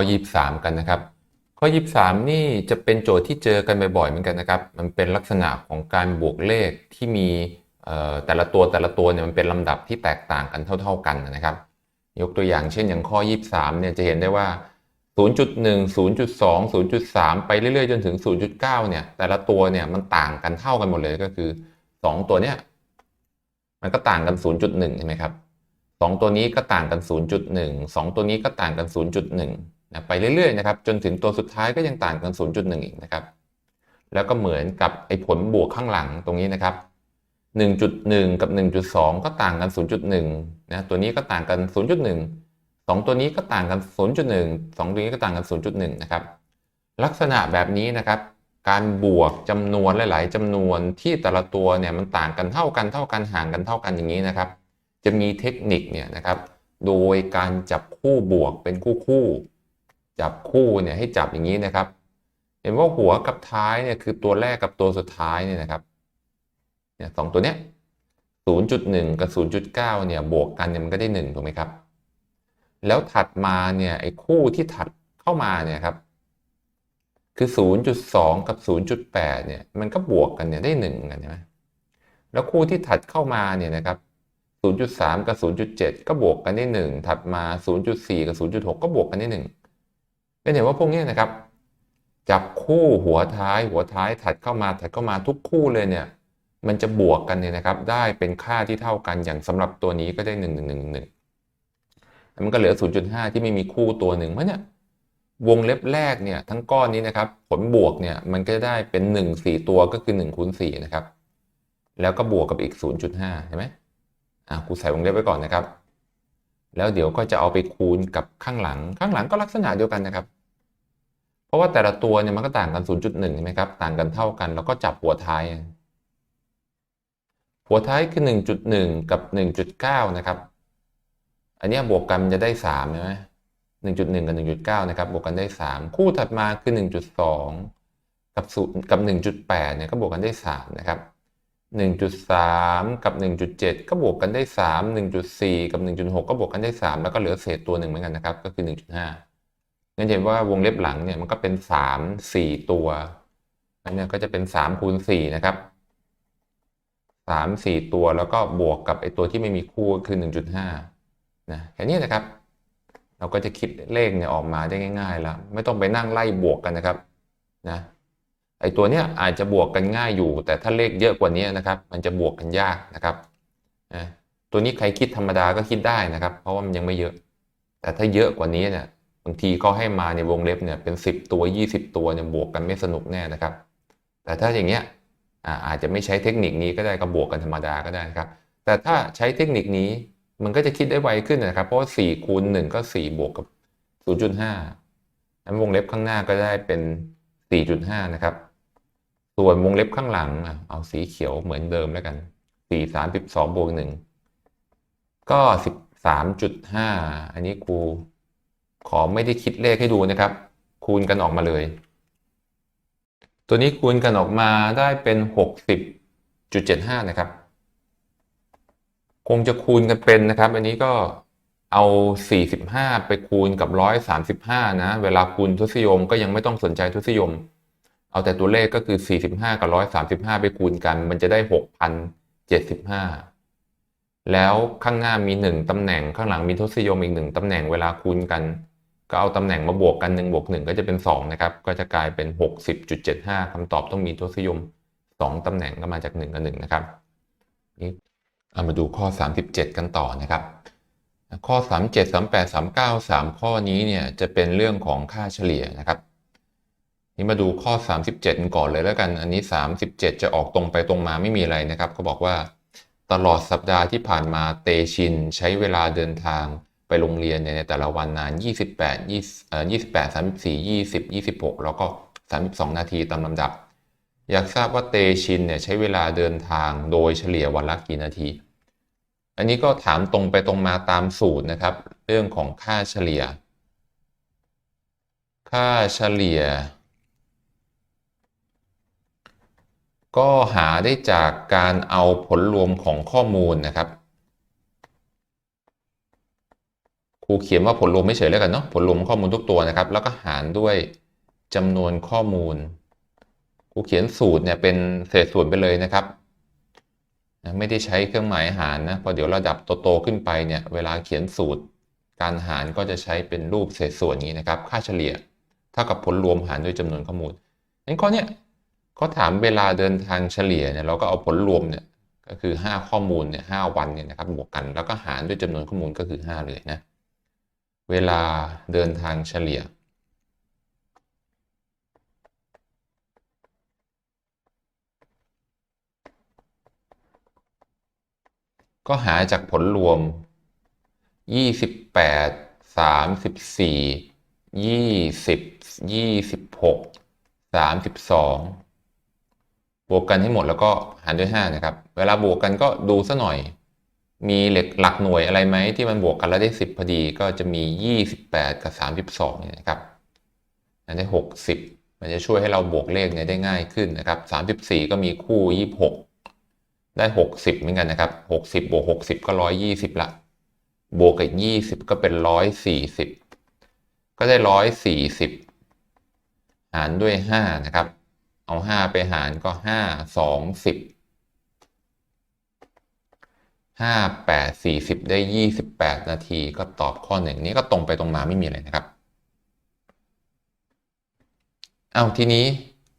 ข้อ23 กันนะครับ ข้อ 23 นี่จะเป็นโจทย์ที่เจอกันบ่อยๆเหมือนกันนะครับ มันเป็นลักษณะของการบวกเลขที่มีแต่ละตัวแต่ละตัวเนี่ยมันเป็นลำดับที่แตกต่างกันเท่า ๆกันนะครับ ยกตัวอย่างเช่นอย่างข้อ 23 เนี่ยจะเห็นได้ว่า 0.1 0.2 0.3 ไปเรื่อยๆ จนถึง 0.9 เนี่ย แต่ละตัวเนี่ยมันต่างกันเท่ากันหมดเลยก็คือ 2 ตัวเนี้ยมันก็ต่างกัน 0.1 ใช่ไหมครับ 2 ตัวนี้ก็ต่างกัน 0.1 2 ตัวนี้ก็ต่างกัน 0.1 นะไปเรื่อยๆนะครับจนถึงตัวสุดท้ายก็ยังต่างกัน 0.1 อีกนะครับ แล้วก็เหมือนกับไอ้ผลบวกข้างหลังตรงนี้นะครับ 1.1 กับ 1.2 ก็ต่างกัน 0.1 นะตัวนี้ก็ต่างกัน 0.1 2 ตัวนี้ก็ต่างกัน 0.1 2 ตัวนี้ก็ต่างกัน 0.1 นะครับ ลักษณะแบบนี้นะครับ การบวกจำนวนหลาย ๆจำนวนที่แต่ละตัวเนี่ยมันต่างกันเท่ากันเท่ากันห่างกันเท่ากันอย่างนี้นะครับ จะมีเทคนิคเนี่ยนะครับ โดยการจับคู่บวกเป็นคู่คู่ จับคู่เนี่ยให้จับอย่างนี้นะครับ เห็นว่าหัวกับท้ายเนี่ยคือตัวแรกกับตัวสุดท้ายเนี่ยนะครับเนี่ยสองตัวเนี้ย0.1 กับ 0.9 เนี่ยบวกกันเนี่ยมันก็ได้ 1 ถูกไหมครับ แล้วถัดมาเนี่ยไอ้คู่ที่ถัดเข้ามาเนี่ยครับ คือ 0.2 กับ 0.8 เนี่ยมันก็บวกกันเนี่ยได้ 1 กันใช่ไหมแล้วคู่ที่ถัดเข้ามาเนี่ยนะครับ 0.3 กับ 0.7 ก็บวกกันได้ 1 ถัดมา 0.4 กับ 0.6 ก็บวกกันได้ 1 เป็นเห็นว่าพวกนี้นะครับ จับคู่หัวท้ายหัวท้ายถัดเข้ามาถัดเข้ามาทุกคู่เลยเนี่ยมันจะบวกกันเนี่ยนะครับ ได้เป็นค่าที่เท่ากันอย่างสำหรับตัวนี้ก็ได้1 1 1 1แล้วมันก็เหลือ 0.5 ที่ไม่มีคู่ตัวหนึ่งเพราะเนี่ยวงเล็บแรกเนี่ยทั้งก้อนนี้นะครับ ผลบวกเนี่ยมันก็ได้เป็น 1 4 ตัวก็คือ1คูณ4นะครับ แล้วก็บวกกับอีก 0.5เห็นไหมอะกูใส่วงเล็บไว้ก่อนนะครับ แล้วเดี๋ยวก็จะเอาไปคูณกับข้างหลัง ข้างหลังก็ลักษณะเดียวกันนะครับ เพราะว่าแต่ละตัวเนี่ยมันก็ต่างกัน 0.1 ใช่ไหมครับ ต่างกันเท่ากัน แล้วก็จับหัวท้าย หัวท้ายคือ 1.1 กับ 1.9 นะครับ อันนี้บวกกันมันจะได้3ใช่ไหม1.1 กับ 1.9 นะครับ บวกกันได้ 3 คู่ถัดมาคือ 1.2 กับ0กับ 1.8 เนี่ยก็บวกกันได้ 3 นะครับ 1.3 กับ 1.7 ก็บวกกันได้ 3 1.4 กับ 1.6 ก็บวกกันได้ 3 แล้วก็เหลือเศษตัวหนึ่งเหมือนกันนะครับ ก็คือ 1.5 งั้นเห็นว่าวงเล็บหลังเนี่ยมันก็เป็น 3 4 ตัวอันเนี้ยก็จะเป็น3คูณ4นะครับ3 4 ตัวแล้วก็บวกกับไอตัวที่ไม่มีคู่ก็คือ 1.5นะแค่นี้นะครับ เราก็จะคิดเลขเนี่ยออกมาได้ง่ายๆแล้ว ไม่ต้องไปนั่งไล่บวกกันนะครับนะไอตัวเนี้ยอาจจะบวกกันง่ายอยู่ แต่ถ้าเลขเยอะกว่านี้นะครับ มันจะบวกกันยากนะครับนะตัวนี้ใครคิดธรรมดาก็คิดได้นะครับ เพราะว่ามันยังไม่เยอะ แต่ถ้าเยอะกว่านี้เนี่ยางทีก็ให้มาในวงเล็บเนี่ยเป็น 10 ตัว 20 ตัวเนี่ยบวกกันไม่สนุกแน่นะครับ แต่ถ้าอย่างเงี้ยอาจจะไม่ใช้เทคนิคนี้ก็ได้ก็บวกกันธรรมดาก็ได้ครับ แต่ถ้าใช้เทคนิคนี้มันก็จะคิดได้ไวขึ้นนะครับ เพราะว่า4คูณ1ก็ 4 บวกกับ 0.5นั้นวงเล็บข้างหน้าก็ได้เป็น 4.5 นะครับ ส่วนวงเล็บข้างหลังเอาสีเขียวเหมือนเดิมแล้วกัน 4 32บวก1ก็ 13.5 อันนี้ครู ขอไม่ได้คิดเลขให้ดูนะครับ คูณกันออกมาเลย ตัวนี้คูณกันออกมาได้เป็น 60.75 นะครับ คงจะคูณกันเป็นนะครับ อันนี้ก็เอา 45 ไปคูณกับ 135 นะ เวลาคูณทศนิยมก็ยังไม่ต้องสนใจทศนิยม เอาแต่ตัวเลขก็คือ 45 กับ 135 ไปคูณกัน มันจะได้ 6,075 แล้วข้างหน้ามี 1ตำแหน่งข้างหลังมีทศนิยมอีก 1ตำแหน่งเวลาคูณกัน ก็เอาตำแหน่งมาบวกกัน1บวก1ก็จะเป็น2นะครับก็จะกลายเป็น 60.75คำตอบต้องมีทศนิยม 2ตำแหน่งก็มาจาก 1 กับ1นะครับนี่เอามาดูข้อ 37 กันต่อนะครับ ข้อ 37 38 39 3 ข้อนี้เนี่ยจะเป็นเรื่องของค่าเฉลี่ยนะครับนี่มาดูข้อ 37ก่อนเลยแล้วกัน อันนี้ 37 จะออกตรงไปตรงมาไม่มีอะไรนะครับเขาบอกว่า ตลอดสัปดาห์ที่ผ่านมาเตชินใช้เวลาเดินทาง ไปโรงเรียนเนี่ยในแต่ละวันนาน 28 20เอ่อ28 34 20 26 แล้วก็ 32 นาทีตามลำดับ อยากทราบว่าเตชินเนี่ยใช้เวลาเดินทางโดยเฉลี่ยวันละกี่นาที อันนี้ก็ถามตรงไปตรงมาตามสูตรนะครับ เรื่องของค่าเฉลี่ย ค่าเฉลี่ย ก็หาได้จากการเอาผลรวมของข้อมูลนะครับ ครูเขียนว่าผลรวมไม่เฉยแล้วกันเนาะผลรวมข้อมูลทุกตัวนะครับ แล้วก็หารด้วยจำนวนข้อมูลครูเขียนสูตรเนี่ยเป็นเศษส่วนไปเลยนะครับไม่ได้ใช้เครื่องหมายหารนะพอเดี๋ยวระดับโตๆขึ้นไปเนี่ยเวลาเขียนสูตร การหารก็จะใช้เป็นรูปเศษส่วนนี้นะครับ ค่าเฉลี่ยเท่ากับผลรวมหารด้วยจำนวนข้อมูลงั้นข้อเนี้ยเขาถามเวลาเดินทางเฉลี่ยเนี่ยเราก็เอาผลรวมเนี่ยก็คือ 5 ข้อมูลเนี่ยหวันเนี่ยนะครับบวกกัน แล้วก็หารด้วยจำนวนข้อมูลก็คือ 5 เลยนะ เวลาเดินทางเฉลี่ย ก็หาจากผลรวม 28 34 20 26 32 บวกกันให้หมดแล้วก็หารด้วย 5 นะครับ เวลาบวกกันก็ดูซะหน่อย มีเหล็กหลักหน่วยอะไรไหมที่มันบวกกันแล้วได้ 10 พอดีก็จะมี 28 กับ 32เนี่ยนะครับอันได้ 60 มันจะช่วยให้เราบวกเลขเนี่ยได้ง่ายขึ้นนะครับ 34 ก็มีคู่ 26 ได้ 60 เหมือนกันนะครับ 60 บวก 60 ก็ 120 ละ บวกกับ20 ก็เป็น 140 ก็ได้ 140 หารด้วย 5 นะครับ เอา 5 ไปหารก็ 5 2 10 5 8 40 ได้ 28 นาที ก็ตอบข้อหนึ่งนี้ก็ตรงไปตรงมาไม่มีอะไรนะครับ เอาทีนี้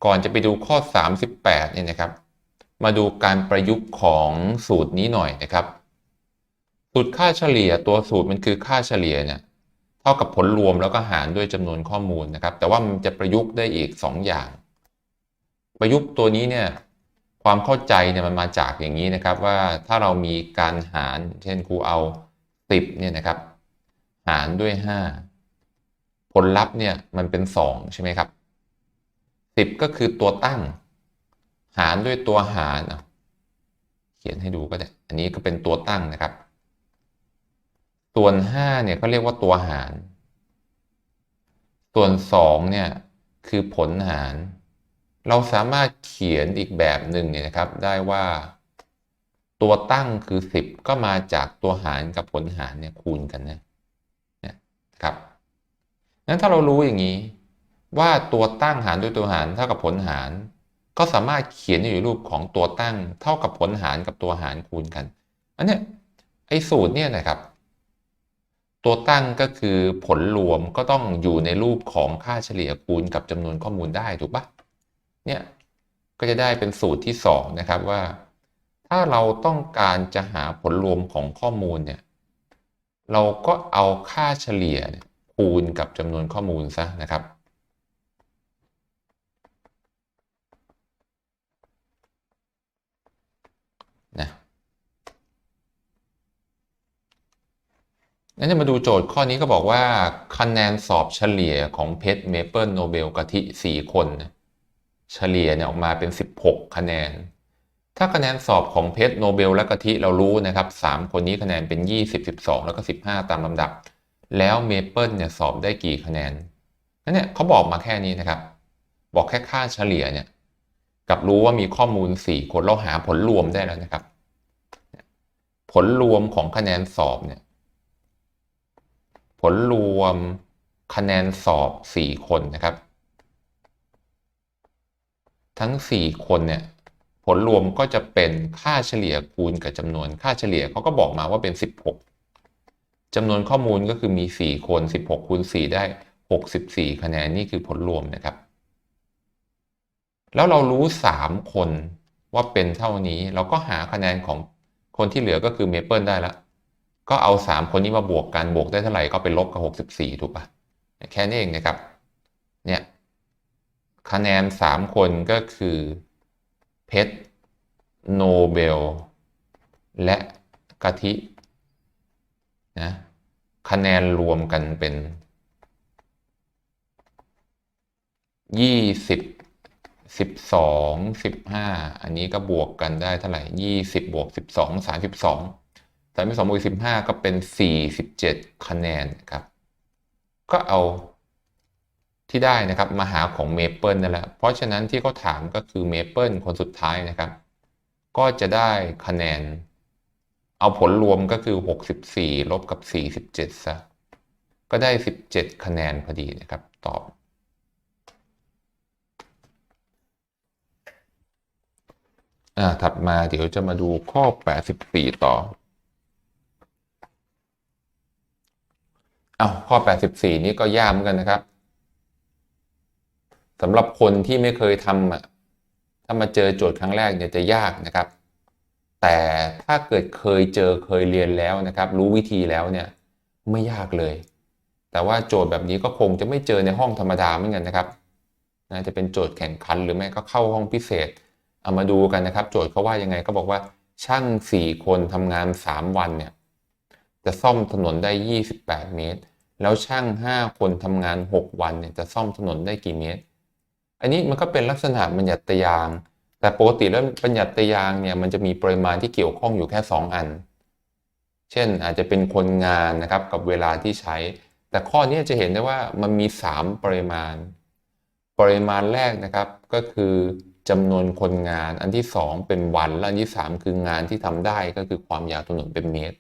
ก่อนจะไปดูข้อ 38 เนี่ยนะครับ มาดูการประยุกต์ของสูตรนี้หน่อยนะครับ สูตรค่าเฉลี่ยตัวสูตรมันคือค่าเฉลี่ยเนี่ยเท่ากับผลรวมแล้วก็หารด้วยจำนวนข้อมูลนะครับ แต่ว่ามันจะประยุกต์ได้อีก 2 อย่าง ประยุกต์ตัวนี้เนี่ย ความเข้าใจเนี่ยมันมาจากอย่างนี้นะครับว่าถ้าเรามีการหาร เช่นครูเอา 10เนี่ยนะครับ หารด้วย 5 ผลลัพธ์เนี่ยมันเป็น 2 ใช่ไหมครับ 10 ก็คือตัวตั้ง หารด้วยตัวหารเขียนให้ดูก็ได้ อันนี้ก็เป็นตัวตั้งนะครับ ส่วน 5 เนี่ยก็เรียกว่าตัวหาร ส่วน 2 เนี่ยคือผลหาร เราสามารถเขียนอีกแบบหนึ่งเนี่ยนะครับได้ว่า ตัวตั้งคือ 10 ก็มาจากตัวหารกับผลหารเนี่ยคูณกันนะนะครับนั้นถ้าเรารู้อย่างนี้ ว่าตัวตั้งหารด้วยตัวหารเท่ากับผลหาร ก็สามารถเขียนอยู่รูปของตัวตั้ง เท่ากับผลหารกับตัวหารคูณกัน อันเนี้ยไอ้สูตรเนี่ยนะครับ ตัวตั้งก็คือผลรวมก็ต้องอยู่ในรูปของค่าเฉลี่ยคูณกับจำนวนข้อมูลได้ถูกปะ เนี่ยก็จะได้เป็นสูตรที่2นะครับว่า ถ้าเราต้องการจะหาผลรวมของข้อมูลเนี่ยเราก็เอาค่าเฉลี่ยคูณกับจำนวนข้อมูลซะนะครับ นะงั้นจะมาดูโจทย์ข้อนี้ก็บอกว่าคะแนนสอบเฉลี่ยของเพชรเมเปิลโนเบลกะทิ 4 คนนะ เฉลี่ยเนี่ยออกมาเป็น 16 คะแนน ถ้าคะแนนสอบของเพชรโนเบลและกะทิเรารู้นะครับ 3 คนนี้คะแนนเป็น 20 12 แล้วก็ 15 ตามลำดับ แล้วเมเปิลเนี่ยสอบได้กี่คะแนนนั่นเนี่ยเขาบอกมาแค่นี้นะครับ บอกแค่ค่าเฉลี่ยเนี่ยกับรู้ว่ามีข้อมูล 4 คนเราหาผลรวมได้แล้วนะครับ ผลรวมของคะแนนสอบเนี่ยผลรวมคะแนนสอบ 4 คนนะครับ ทั้ง 4 คนเนี่ยผลรวมก็จะเป็นค่าเฉลี่ยคูณกับจำนวนค่าเฉลี่ยเขาก็บอกมาว่าเป็น 16จำนวนข้อมูลก็คือมี 4 คน 16คูณ4ได้ 64 คะแนนนี่คือผลรวมนะครับ แล้วเรารู้ 3 คนว่าเป็นเท่านี้เราก็หาคะแนนของคนที่เหลือก็คือเมเปิลได้ล้วก็เอา 3 คนนี้มาบวกกันบวกได้เท่าไหร่ก็ไปลบกับ 64 ถูกปะแค่นี้เองนะครับเนี่ย คะแนน 3 คนก็คือเพชรโนเบล และกะทินะคะแนนรวมกันเป็น 20 12 15 อันนี้ก็บวกกันได้เท่าไหร่ 20 บวก 12 32 32บวก15 ก็เป็น 47 คะแนนครับ ก็เอา ที่ได้นะครับมาหาของเมเปิลนั่นแหละ เพราะฉะนั้นที่เขาถามก็คือเมเปิลคนสุดท้ายนะครับ ก็จะได้คะแนน เอาผลรวมก็คือ 64 ลบกับ 47 ซะ ก็ได้ 17 คะแนนพอดีนะครับ ตอบ อ่า ถัดมาเดี๋ยวจะมาดูข้อ 84 ต่อเอาข้อ 84 นี้ก็ยากเหมือนกันนะครับ สำหรับคนที่ไม่เคยทำอะถ้ามาเจอโจทย์ครั้งแรกเนี่ยจะยากนะครับ แต่ถ้าเกิดเคยเจอเคยเรียนแล้วนะครับ รู้วิธีแล้วเนี่ยไม่ยากเลย แต่ว่าโจทย์แบบนี้ก็คงจะไม่เจอในห้องธรรมดาเหมือนกันนะครับนะจะเป็นโจทย์แข่งขันหรือไม่ก็เข้าห้องพิเศษ เอามาดูกันนะครับ โจทย์เขาว่ายังไงก็บอกว่าช่าง 4 คนทำงาน 3 วันเนี่ยจะซ่อมถนนได้ 28 เมตร แล้วช่าง 5 คนทำงาน 6 วันเนี่ยจะซ่อมถนนได้กี่เมตร อันนี้มันก็เป็นลักษณะบัญญัติยาง แต่ปกติแล้วบัญญัติยางเนี่ยมันจะมีปริมาณที่เกี่ยวข้องอยู่แค่ 2 อัน เช่นอาจจะเป็นคนงานนะครับกับเวลาที่ใช้ แต่ข้อนี้จะเห็นได้ว่ามันมี 3 ปริมาณ ปริมาณแรกนะครับก็คือจำนวนคนงาน อันที่ 2 เป็นวัน และอันที่ 3 คืองานที่ทำได้ก็คือความยาวถนนเป็นเมตร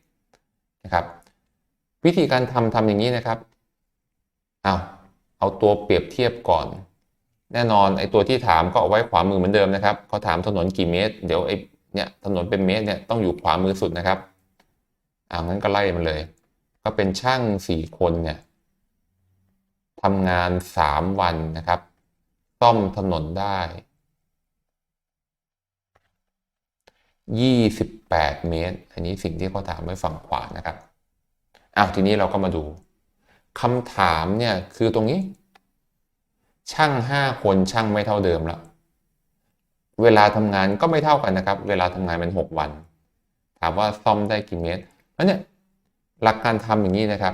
นะครับ วิธีการทำทำอย่างนี้นะครับเอาเอาตัวเปรียบเทียบก่อน แน่นอนไอ้ตัวที่ถามก็เอาไว้ขวามือเหมือนเดิมนะครับเขาถามถนนกี่เมตร เดี๋ยวไอ้เนี่ยถนนเป็นเมตรเนี่ยต้องอยู่ขวามือสุดนะครับอ่างั้นก็ไล่มันเลย ก็เป็นช่างสี่คนเนี่ยทำงานสามวันนะครับซ่อมถนนได้ยี่สิบแปดเมตร อันนี้สิ่งที่เขาถามไว้ฝั่งขวานะครับอ้าวทีนี้เราก็มาดูคำถามเนี่ยคือตรงนี้ ช่างห้าคนช่างไม่เท่าเดิมแล้ว เวลาทำงานก็ไม่เท่ากันนะครับ เวลาทำงานเป็นหกวัน ถามว่าซ่อมได้กี่เมตรแล้วเนี่ยหลักการทำอย่างนี้นะครับ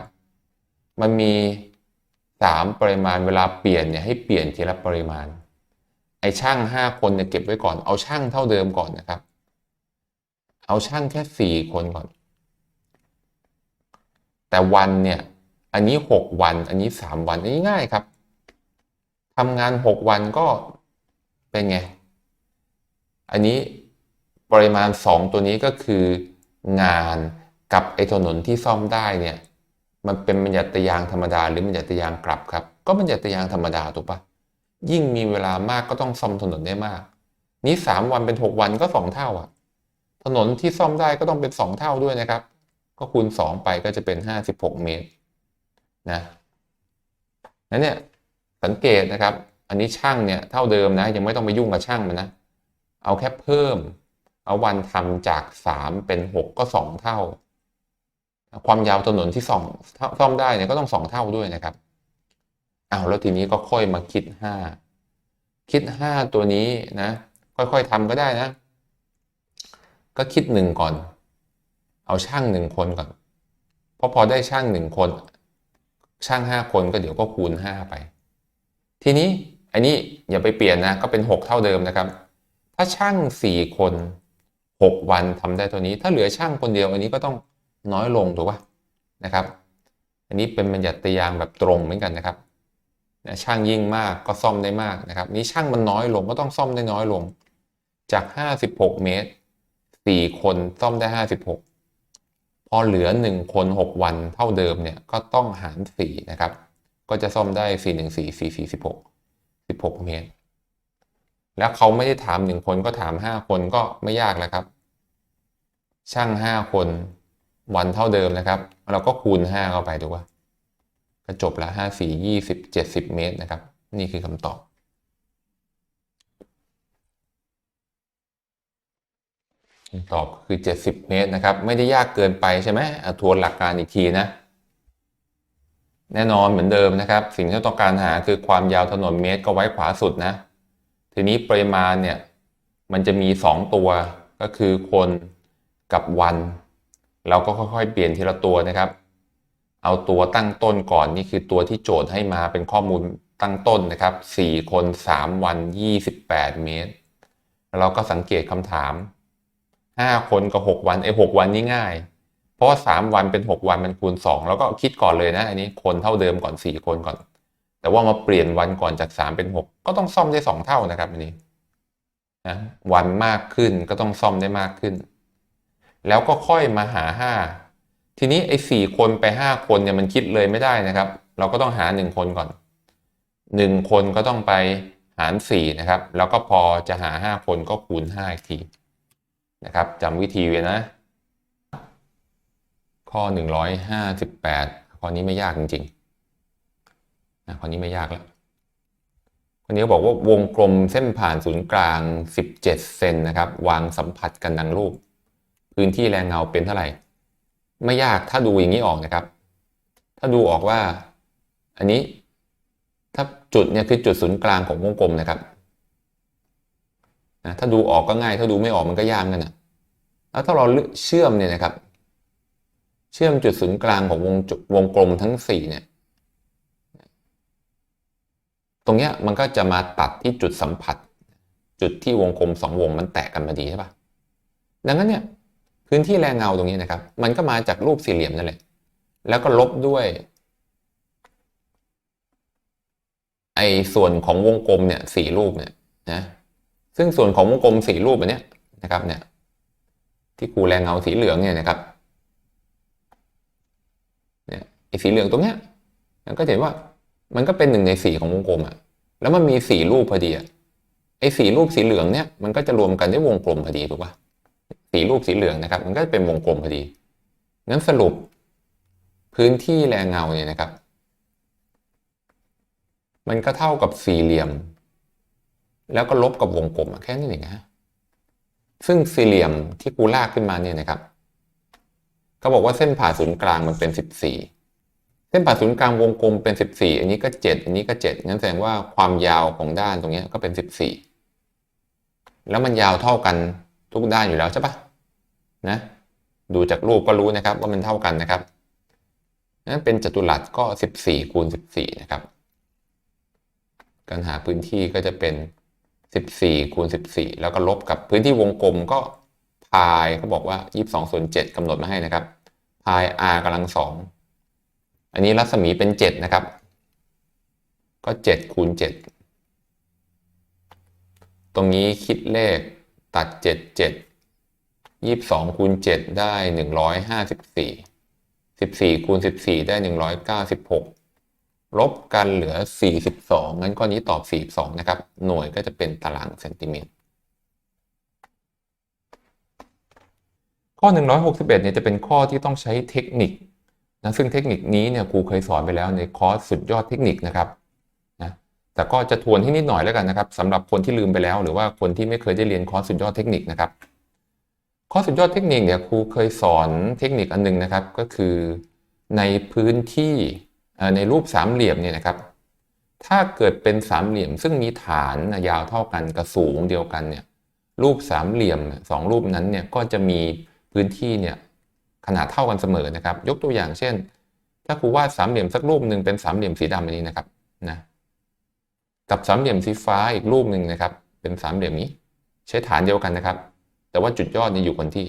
มันมีสามปริมาณเวลาเปลี่ยนเนี่ยให้เปลี่ยนทีละปริมาณ ไอ้ช่างห้าคนเนี่ยเก็บไว้ก่อน เอาช่างเท่าเดิมก่อนนะครับ เอาช่างแค่สี่คนก่อน แต่วันเนี่ย อันนี้หกวัน อันนี้สามวัน อันนี้ง่ายครับ ทำงานหกวันก็เป็นไง อันนี้ปริมาณสองตัวนี้ก็คืองานกับไอ้ถนนที่ซ่อมได้เนี่ยมันเป็นบัญญัติยางธรรมดา หรือบัญญัติยางกลับครับ ก็บัญญัติยางธรรมดาถูกปะยิ่งมีเวลามากก็ต้องซ่อมถนนได้มาก นี้สามวันเป็นหกวันก็สองเท่าอะ ถนนที่ซ่อมได้ก็ต้องเป็นสองเท่าด้วยนะครับ ก็คูณสองไปก็จะเป็นห้าสิบหกเมตรนะนั้นเนี่ย สังเกตนะครับ อันนี้ช่างเนี่ยเท่าเดิมนะ ยังไม่ต้องไปยุ่งกับช่างมันนะ เอาแค่เพิ่ม เอาวันทำจากสามเป็นหกก็สองเท่า ความยาวถนนที่สองซ่อมได้เนี่ยก็ต้องสองเท่าด้วยนะครับเอาแล้วทีนี้ก็ค่อยมาคิดห้าคิดห้าตัวนี้นะ ค่อยๆทำก็ได้นะ ก็คิดหนึ่งก่อน เอาช่างหนึ่งคนก่อนพราะพอได้ช่างหนึ่งคน ช่างห้าคนก็เดี๋ยวก็คูณห้าไป ทีนี้อันนี้อย่าไปเปลี่ยนนะก็เป็นหกเท่าเดิมนะครับ ถ้าช่างสี่คนหกวันทำได้ตัวนี้ ถ้าเหลือช่างคนเดียวอันนี้ก็ต้องน้อยลงถูกป่ะนะครับ อันนี้เป็นบัญญัติยางแบบตรงเหมือนกันนะครับช่างยิ่งมากก็ซ่อมได้มากนะครับ นี้ช่างมันน้อยลงก็ต้องซ่อมได้น้อยลง จาก 56 เมตร 4 คนซ่อมได้ 56 พอเหลือ 1 คน 6 วันเท่าเดิมเนี่ยก็ต้องหาร4นะครับ ก็จะซ่อมได้4 1 4 4 4 16 16 เมตร แล้วเขาไม่ได้ถาม 1 คนก็ถาม 5 คนก็ไม่ยากแล้วครับ ช่าง 5 คนวันเท่าเดิมนะครับ เราก็คูณ 5 เข้าไปถูกป่ะก็จบละห้าสี่ยี่สิบเจ็ดสิบเมตรนะครับ นี่คือคำตอบคำตอบคือเจ็ดสิบเมตรนะครับ ไม่ได้ยากเกินไปใช่ไหมทวนหลักการอีกทีนะ แน่นอนเหมือนเดิมนะครับ สิ่งที่ต้องการหาคือความยาวถนนเมตรก็ไว้ขวาสุดนะ ทีนี้ปริมาณเนี่ยมันจะมีสองตัวก็คือคนกับวัน เราก็ค่อยๆ เปลี่ยนทีละตัวนะครับ เอาตัวตั้งต้นก่อนนี่คือตัวที่โจทย์ให้มาเป็นข้อมูลตั้งต้นนะครับ 4 คน 3 วัน 28 เมตร เราก็สังเกตคำถาม 5 คนกับ 6 วันไอ้6วันนี่ง่าย เพราะว่า3วันเป็น6วันมันคูณ2แล้วก็คิดก่อนเลยนะ อันนี้คนเท่าเดิมก่อน4คนก่อน แต่ว่ามาเปลี่ยนวันก่อนจาก3เป็น6ก็ต้องซ่อมได้2เท่านะครับอันนี้นะวันมากขึ้นก็ต้องซ่อมได้มากขึ้น แล้วก็ค่อยมาหา5ทีนี้ไอ้สี่คนไปห้าคนเนี่ยมันคิดเลยไม่ได้นะครับ เราก็ต้องหาหนึ่งคนก่อนหนึ่งคนก็ต้องไปหารสี่นะครับ แล้วก็พอจะหาห้าคนก็คูณห้าอีกทีนะครับจำวิธีไว้นะ ข้อหนึ่งร้อยห้าสิบแปดข้อนี้ไม่ยากจริงๆนะข้อนี้ไม่ยากแล้วคนนี้ก็บอกว่าวงกลมเส้นผ่านศูนย์กลาง 17 เซนนะครับ วางสัมผัสกันดังรูป พื้นที่แรงเงาเป็นเท่าไหร่ ไม่ยากถ้าดูอย่างนี้ออกนะครับ ถ้าดูออกว่า อันนี้ถ้าจุดเนี่ยคือจุดศูนย์กลางของวงกลมนะครับนะถ้าดูออกก็ง่าย ถ้าดูไม่ออกมันก็ยากกันนะแล้วถ้าเราเชื่อมเนี่ยนะครับ เชื่อมจุดศูนย์กลางของวงวงกลมทั้งสี่เนี่ย ตรงเนี้ยมันก็จะมาตัดที่จุดสัมผัส จุดที่วงกลมสองวงมันแตกกันพอดีใช่ปะดังนั้นเนี่ยพื้นที่แรงเงาตรงนี้นะครับ มันก็มาจากรูปสี่เหลี่ยมนั่นแหละ แล้วก็ลบด้วยไอ้ส่วนของวงกลมเนี่ยสี่รูปเนี่ยนะซึ่งส่วนของวงกลมสี่รูปอันเนี้ยนะครับเนี่ยที่ครูแรงเงาสีเหลืองเนี่ยนะครับ เนี่ยไอ้ สีเหลืองตรงเนี้ยก็เห็นว่ามันก็เป็นหนึ่งในสี่ของวงกลมอะแล้วมันมีสี่รูปพอดีอะไอ้สี่รูปสีเหลืองเนี่ยมันก็จะรวมกันได้วงกลมพอดีถูกปะสีรูปสีเหลืองนะครับ มันก็จะเป็นวงกลมพอดีงั้นสรุปพื้นที่แรงเงาเนี่ยนะครับ มันก็เท่ากับสี่เหลี่ยม แล้วก็ลบกับวงกลมแค่นี้เองนะซึ่งสี่เหลี่ยมที่กูลากขึ้นมาเนี่ยนะครับ ก็บอกว่าเส้นผ่าศูนย์กลางมันเป็นสิบสี่ ส้นผ่าศูนย์กลางวงกลมเป็นสิบสี่อันนี้ก็เจ็ดอันนี้ก็เจ็ดงั้นแสดงว่าความยาวของด้านตรงนี้ก็เป็นสิบสี่แล้วมันยาวเท่ากันทุกด้านอยู่แล้วใช่ปะนะ ดูจากรูปก็รู้นะครับว่ามันเท่ากันนะครับนั้นเป็นจัตุรัสก็ 14 คูณ 14 นะครับ การหาพื้นที่ก็จะเป็น 14 คูณ 14 แล้วก็ลบกับพื้นที่วงกลมก็พายเขาบอกว่า 22ส่วน7กำหนดมาให้นะครับ พาย r กำลัง2 อันนี้รัศมีเป็น 7 นะครับ ก็ 7 คูณ 7 ตรงนี้คิดเลขตัด 7 7 22 คูณ 7 ได้ 154 14 คูณ 14 ได้ 196 ลบกันเหลือ 42 งั้นข้อนี้ตอบ 42 นะครับ หน่วยก็จะเป็นตารางเซนติเมตร ข้อ 161เนี่ยจะเป็นข้อที่ต้องใช้เทคนิค นะซึ่งเทคนิคนี้เนี่ยครูเคยสอนไปแล้วในคอร์สสุดยอดเทคนิคนะครับนะแต่ก็จะทวนให้นิดหน่อยแล้วกันนะครับสำหรับคนที่ลืมไปแล้ว หรือว่าคนที่ไม่เคยได้เรียนคอร์สสุดยอดเทคนิคนะครับข้อสุดยอดเทคนิคเนี่ยครูเคยสอนเทคนิคอันนึงนะครับ ก็คือในพื้นที่ในรูปสามเหลี่ยมเนี่ยนะครับ ถ้าเกิดเป็นสามเหลี่ยม ซึ่งมีฐานยาวเท่ากันกับสูงเดียวกันเนี่ยรูปสามเหลี่ยมสองรูปนั้นเนี่ยก็จะมีพื้นที่เนี่ย ขนาดเท่ากันเสมอนะครับ ยกตัวอย่างเช่น ถ้าครูวาดสามเหลี่ยมสักรูปหนึ่งเป็นสามเหลี่ยมสีดำอันนี้นะครับนะกับสามเหลี่ยมสีฟ้าอีกรูปหนึ่งนะครับ เป็นสามเหลี่ยมนี้ ใช้ฐานเดียวกันนะครับ แต่ว่าจุดยอดนี่อยู่คนที่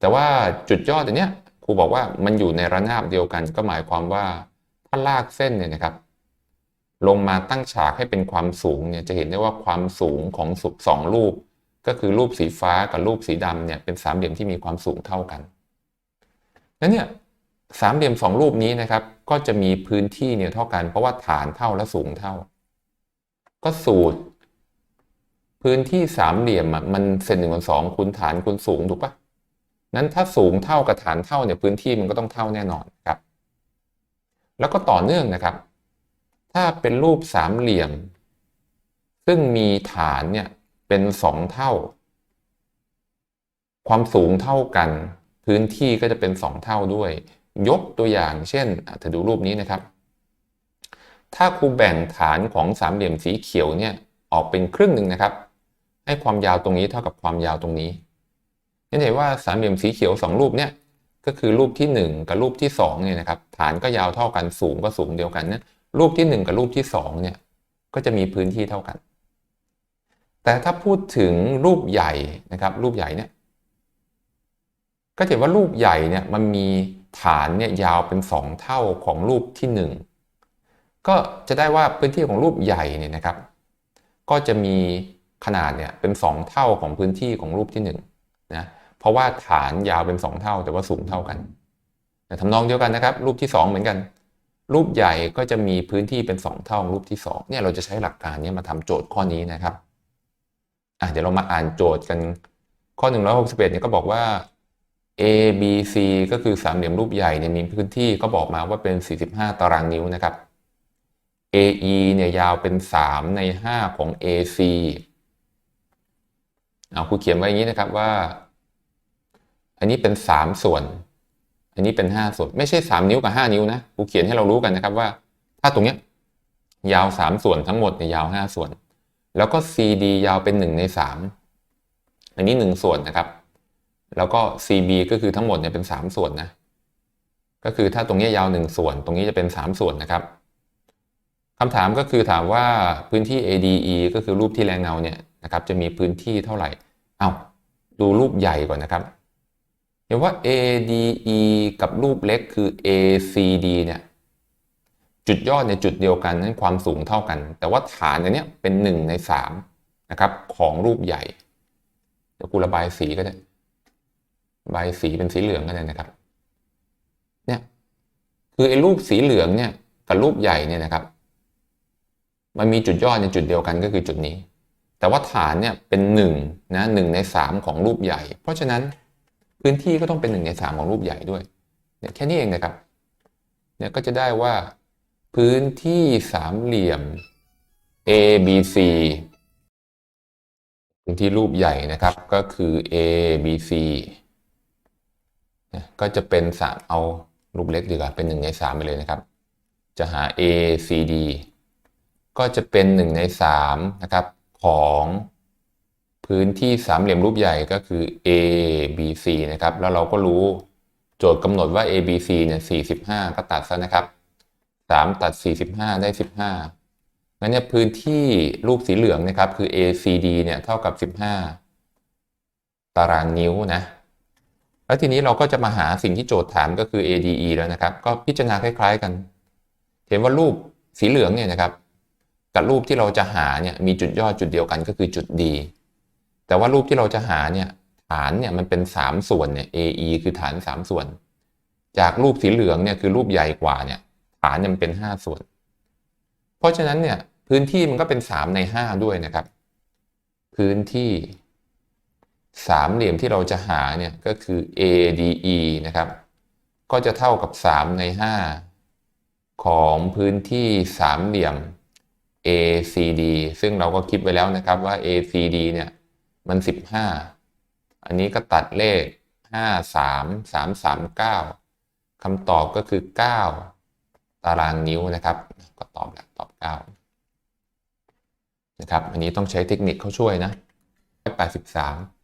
แต่ว่าจุดยอดอันเนี้ยครูบอกว่ามันอยู่ในระนาบเดียวกัน ก็หมายความว่าถ้าลากเส้นเนี่ยนะครับ ลงมาตั้งฉากให้เป็นความสูงเนี่ยจะเห็นได้ว่าความสูงของสุสองรูป ก็คือรูปสีฟ้ากับรูปสีดำเนี่ยเป็นสามเหลี่ยมที่มีความสูงเท่ากัน นั้นเนี่ยสามเหลี่ยมสองรูปนี้นะครับ ก็จะมีพื้นที่เนี่ยเท่ากัน เพราะว่าฐานเท่าและสูงเท่า ก็สูตร พื้นที่สามเหลี่ยมอะมันเซนหนึ่งส่วนสองคูณฐานคูณสูงถูกปะนั้นถ้าสูงเท่ากับฐานเท่าเนี่ยพื้นที่มันก็ต้องเท่าแน่นอนครับ แล้วก็ต่อเนื่องนะครับ ถ้าเป็นรูปสามเหลี่ยม ซึ่งมีฐานเนี่ยเป็นสองเท่า ความสูงเท่ากัน พื้นที่ก็จะเป็นสองเท่าด้วย ยกตัวอย่างเช่นถ้าดูรูปนี้นะครับ ถ้าครูแบ่งฐานของสามเหลี่ยมสีเขียวเนี่ยออกเป็นครึ่งหนึ่งนะครับ ให้ความยาวตรงนี้เท่ากับความยาวตรงนี้เห็นว่าสามเหลี่ยมสีเขียวสองรูปเนี่ยก็คือรูปที่ 1 กับรูปที่2เนี่ยนะครับฐานก็ยาวเท่ากันสูงก็สูงเดียวกันเนี่ยรูปที่ 1 กับรูปที่2เนี่ยก็จะมีพื้นที่เท่ากัน แต่ถ้าพูดถึงรูปใหญ่นะครับรูปใหญ่เนี่ย ก็จะว่ารูปใหญ่เนี่ยมันมีฐานเนี่ยยาวเป็น 2 เท่าของรูปที่ 1 ก็จะได้ว่าพื้นที่ของรูปใหญ่เนี่ยนะครับ ก็จะมีขนาดเนี่ยเป็น 2 เท่าของพื้นที่ของรูปที่1นะเพราะว่าฐานยาวเป็น 2 เท่าแต่ว่าสูงเท่ากันแต่ทำนองเดียวกันนะครับ รูปที่ 2 เหมือนกัน รูปใหญ่ก็จะมีพื้นที่เป็น 2 เท่ารูปที่2เนี่ยเราจะใช้หลักการนี้มาทำโจทย์ข้อนี้นะครับอะเดี๋ยวเรามาอ่านโจทย์กันข้อ 161เนี่ยก็บอกว่า A B C ก็คือสามเหลี่ยมรูปใหญ่เนี่ยมีพื้นที่ก็บอกมาว่าเป็น 45 ตารางนิ้วนะครับ AE เนี่ยยาวเป็น 3 ใน 5 ของ AC เอาครูเขียนไว้อย่างนี้นะครับว่า อันนี้เป็น 3 ส่วน อันนี้เป็น 5 ส่วน ไม่ใช่ 3 นิ้วกับ 5 นิ้วนะครูเขียนให้เรารู้กันนะครับว่า ถ้าตรงเนี้ยยาว 3 ส่วนทั้งหมดเนี่ยยาว 5 ส่วน แล้วก็ CD ยาวเป็น 1 ใน 3 อันนี้ 1 ส่วนนะครับ แล้วก็ CB ก็คือทั้งหมดเนี่ยเป็น 3 ส่วนนะ ก็คือถ้าตรงนี้ยาว 1 ส่วน ตรงนี้จะเป็น 3 ส่วนนะครับคำถามก็คือถามว่าพื้นที่ ADE ก็คือรูปที่แรงเงาเนี่ยนะครับจะมีพื้นที่เท่าไหร่ เอาดูรูปใหญ่ก่อนนะครับ เห็นว่า ADE กับรูปเล็กคือ ACD เนี่ยจุดยอดในจุดเดียวกันนั้นความสูงเท่ากัน แต่ว่าฐานอันเนี้ยเป็น 1 ใน3นะครับของรูปใหญ่เดี๋ยวกูระบายสีก็ได้ ระบสีเป็นสีเหลืองก็ได้นะครับ เนี่ยคือไอ้รูปสีเหลืองเนี่ยกับรูปใหญ่เนี่ยนะครับ มันมีจุดยอดในจุดเดียวกันก็คือจุดนี้ แต่ว่าฐานเนี่ยเป็น1นะหใน 3 ของรูปใหญ่ เพราะฉะนั้นพื้นที่ก็ต้องเป็น1ใน3ของรูปใหญ่ด้วยเนี่ยแค่นี้เองนะครับเนี่ยก็จะได้ว่า พื้นที่สามเหลี่ยม A B C พื้นที่รูปใหญ่นะครับก็คือ ABC B C ก็จะเป็นสามเอารูปเล็กดีกว่าเป็น1ใน3ไปเลยนะครับ จะหา A C D ก็จะเป็น1ใน3นะครับของพื้นที่สามเหลี่ยมรูปใหญ่ก็คือ A B C นะครับ แล้วเราก็รู้โจทย์กำหนดว่า A B C เนี่ย45 ก็ตัดซะนะครับ 3 ตัด 45 ได้ 15งั้นเนี่ยพื้นที่รูปสีเหลืองนะครับคือ ACD เนี่ยเท่ากับ 15 ตารางนิ้วนะ แล้วทีนี้เราก็จะมาหาสิ่งที่โจทย์ถามก็คือ ADE แล้วนะครับ ก็พิจารณาคล้าย ๆ กัน เห็นว่ารูปสีเหลืองเนี่ยนะครับ กับรูปที่เราจะหาเนี่ยมีจุดยอดจุดเดียวกันก็คือจุด D แต่ว่ารูปที่เราจะหาเนี่ยฐานเนี่ยมันเป็น 3 ส่วนเนี่ย AE คือฐาน 3 ส่วน จากรูปสีเหลืองเนี่ยคือรูปใหญ่กว่าเนี่ยฐานเนี่ยมันเป็น 5 ส่วน เพราะฉะนั้นเนี่ยพื้นที่มันก็เป็น 3 ใน 5 ด้วยนะครับ พื้นที่ สามเหลี่ยมที่เราจะหาเนี่ยก็คือ ADE นะครับ ก็จะเท่ากับ 3 ใน 5 ของพื้นที่สามเหลี่ยม ACD ซึ่งเราก็คิดไว้แล้วนะครับว่า ACD เนี่ยมัน 15 อันนี้ก็ตัดเลข 5 3 3 3 9คำตอบก็คือ 9 ตารางนิ้วนะครับ ก็ตอบแล้วตอบ 9 นะครับ อันนี้ต้องใช้เทคนิคเข้าช่วยนะ83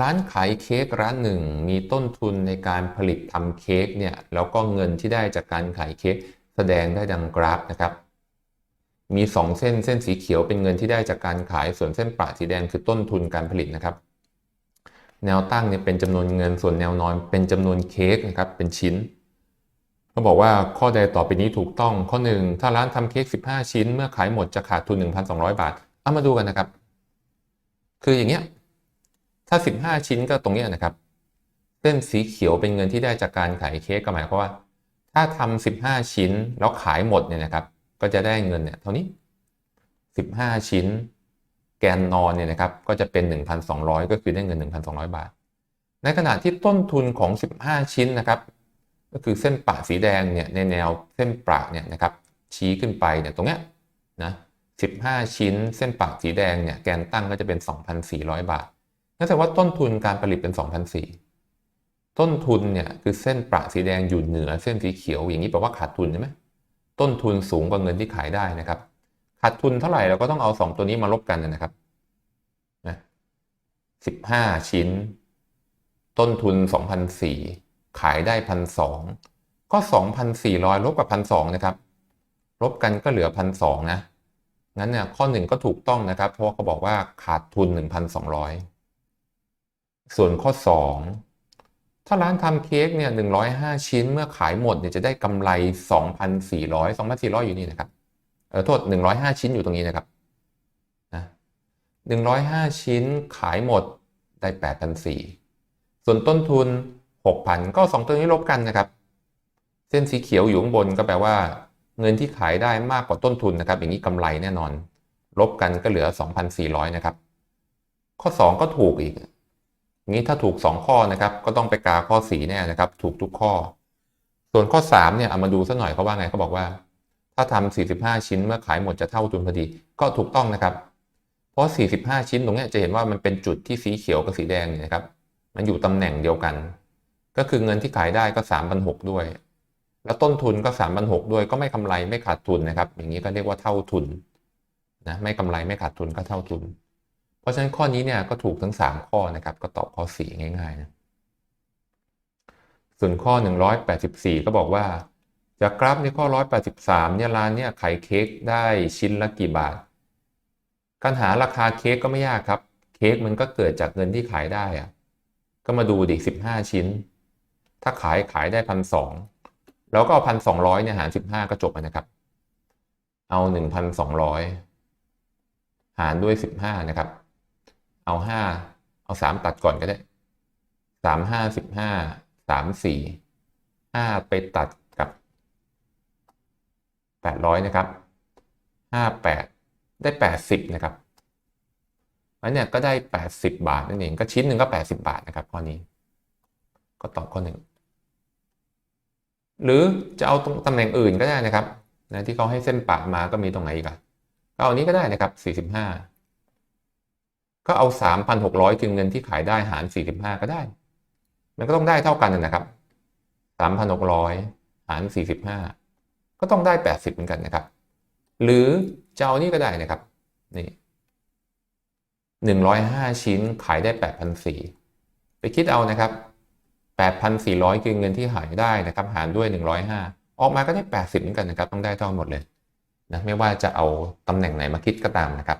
ร้านขายเค้กร้านหนึ่งมีต้นทุนในการผลิตทำเค้กเนี่ยแล้วก็เงินที่ได้จากการขายเค้กแสดงได้ดังกราฟนะครับ มี 2 เส้นเส้นสีเขียวเป็นเงินที่ได้จากการขายส่วนเส้นประสีแดงคือต้นทุนการผลิตนะครับ แนวตั้งเนี่ยเป็นจำนวนเงินส่วนแนวนอนเป็นจำนวนเค้กนะครับเป็นชิ้นเขาบอกว่าข้อใดต่อไปนี้ถูกต้องข้อ 1 ถ้าร้านทำเค้ก15 ชิ้น เมื่อขายหมดจะขาดทุน 1,200 บาทเอามาดูกันนะครับ คืออย่างเงี้ย ถ้า 15 ชิ้นก็ตรงนี้นะครับเส้นสีเขียวเป็นเงินที่ได้จากการขายเค้กก็หมายความว่า ถ้าทำ15 ชิ้นแล้วขายหมดเนี่ยนะครับ ก็จะได้เงินเนี่ยเท่านี้ 15 ชิ้น แกนนอนเนี่ยนะครับ ก็จะเป็น 1,200 ก็คือได้เงิน 1,200 บาท ในขณะที่ต้นทุนของ 15 ชิ้นนะครับ ก็คือเส้นปะสีแดงเนี่ยในแนวเส้นปะเนี่ยนะครับ ชี้ขึ้นไปเนี่ยตรงเนี้ยนะ15 ชิ้น เส้นปะสีแดงเนี่ยแกนตั้งก็จะเป็น 2,400 บาท นั่นแสดงว่าต้นทุนการผลิตเป็น 2,004ต้นทุนเนี่ยคือเส้นประสีแดงอยู่เหนือเส้นสีเขียว อย่างนี้แปลว่าขาดทุนใช่ไหมต้นทุนสูงกว่าเงินที่ขายได้นะครับ ขาดทุนเท่าไหร่เราก็ต้องเอา 2 ตัวนี้มาลบกันนะครับนะ15ชิ้น ต้นทุน 2,004ขายได้1,200ก็ 2,400 ลบกับ1,200นะครับ ลบกันก็เหลือ1,200นะงั้นเนี่ยข้อ1ก็ถูกต้องนะครับ เพราะเขาบอกว่าขาดทุน 1,200 ส่วนข้อ 2 ถ้าร้านทำเค้กเนี่ย105 ชิ้นเมื่อขายหมดเนี่ยจะได้กำไร 2,400 2,400 อยู่นี่นะครับ เออโทษ 105 ชิ้นอยู่ตรงนี้นะครับนะ105 ชิ้นขายหมดได้8,400 ส่วนต้นทุน 6,000 ก็ 2 ตัวนี้ลบกันนะครับ เส้นสีเขียวอยู่ข้างบนก็แปลว่า เงินที่ขายได้มากกว่าต้นทุนนะครับ อย่างนี้กำไรแน่นอน ลบกันก็เหลือ 2,400 นะครับ ข้อ 2 ก็ถูกอีก งนี้ถ้าถูก 2 ข้อนะครับก็ต้องไปกาข้อ4แน่นะครับ ถูกทุกข้อ ส่วนข้อ3เนี่ยเอามาดูสักหน่อยเขาว่าไงเขาบอกว่า ถ้าทำ45 ชิ้นเมื่อขายหมดจะเท่าทุนพอดี ก็ถูกต้องนะครับ เพราะ 45 ชิ้นตรงนี้จะเห็นว่ามันเป็นจุดที่สีเขียวกับสีแดงเนี่ยนะครับ มันอยู่ตำแหน่งเดียวกัน ก็คือเงินที่ขายได้ก็3,600ด้วย แล้วต้นทุนก็3,600ด้วยก็ไม่กำไรไม่ขาดทุนนะครับ อย่างนี้ก็เรียกว่าเท่าทุนนะไม่กำไรไม่ขาดทุนก็เท่าทุน เพราะฉะนั้นข้อนี้เนี่ยก็ถูกทั้ง 3 ข้อนะครับ ก็ตอบข้อ 4 ง่ายๆนะส่วนข้อ 184 ก็บอกว่า จากกราฟในข้อ 183 เนี่ยร้านเนี่ยขายเค้กได้ชิ้นละกี่บาท การหาราคาเค้กก็ไม่ยากครับ เค้กมันก็เกิดจากเงินที่ขายได้อะก็มาดูดิ15 ชิ้น ถ้าขายขายได้พันสองแล้วก็เอาพันสองร้อยเนี่ยหารสิบห้าก็จบนะครับ เอาหนึ่งพันสองร้อยหารด้วยสิบห้านะครับ เอาห้าเอาสามตัดก่อนก็ได้สามห้าสิบห้าสามสี่ห้าไปตัดกับแปดร้อยนะครับห้าแปดได้แปดสิบนะครับอันเนี้ยก็ได้แปดสิบบาทนั่นเองก็ชิ้นหนึ่งก็แปดสิบบาทนะครับข้อนี้ ก็ตอบข้อหนึ่งหรือจะเอาตรงตำแหน่งอื่นก็ได้นะครับนะที่เขาให้เส้นปะมาก็มีตรงไหนอีกอะก็เอานี้ก็ได้นะครับ 45 ก็เอา 3,600คือเงินที่ขายได้หาร 45 ก็ได้ มันก็ต้องได้เท่ากันนะครับ 3,600 หาร 45 ก็ต้องได้ 80 เหมือนกันนะครับ หรือจะเอานี่ก็ได้นะครับ นี่ 105 ชิ้นขายได้ 8,400 ไปคิดเอานะครับ 8,400 คือเงินที่หายได้นะครับ หารด้วย 105 ออกมาก็ได้ 80 เหมือนกันนะครับ ต้องได้เท่าหมดเลยนะ ไม่ว่าจะเอาตำแหน่งไหนมาคิดก็ตามนะครับ